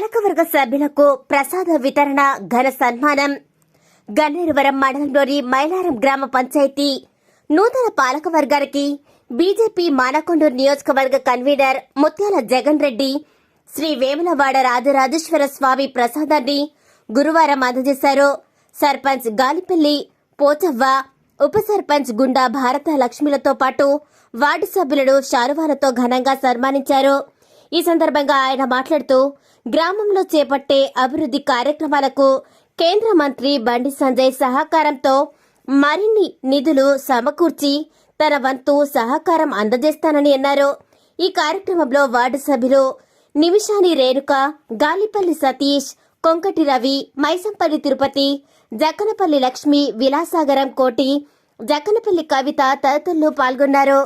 పాలకవర్గ సభ్యులకు ప్రసాద వితరణ ఘన సన్మానం. గన్నేరువరం మండలంలోని మైలారం గ్రామ పంచాయతీ నూతన పాలకవర్గానికి బీజేపీ మానకొండూరు నియోజకవర్గ కన్వీనర్ ముత్యాల జగన్ రెడ్డి శ్రీ వేములవాడ రాజరాజేశ్వర స్వామి ప్రసాదాన్ని గురువారం అందజేశారు. సర్పంచ్ గాలిపల్లి పోచవ్వ ఉప సర్పంచ్ గుండా భారత లక్ష్మిలతో పాటు వార్డు సభ్యులను శారువాలతో ఘనంగా సన్మానించారు. ఈ సందర్భంగా ఆయన మాట్లాడుతూ గ్రామంలో చేపట్టే అభివృద్ధి కార్యక్రమాలకు కేంద్ర మంత్రి బండి సంజయ్ సహకారంతో మరిన్ని నిధులు సమకూర్చి తన వంతు సహకారం అందజేస్తానని అన్నారు. ఈ కార్యక్రమంలో వార్డు సభ్యులు నిమిషాని రేణుక గాలిపల్లి సతీష్ కొంకటి రవి మైసంపల్లి తిరుపతి జక్కనపల్లి లక్ష్మి విలాసాగరం కోటి జక్కనపల్లి కవిత తదితరులు పాల్గొన్నారు.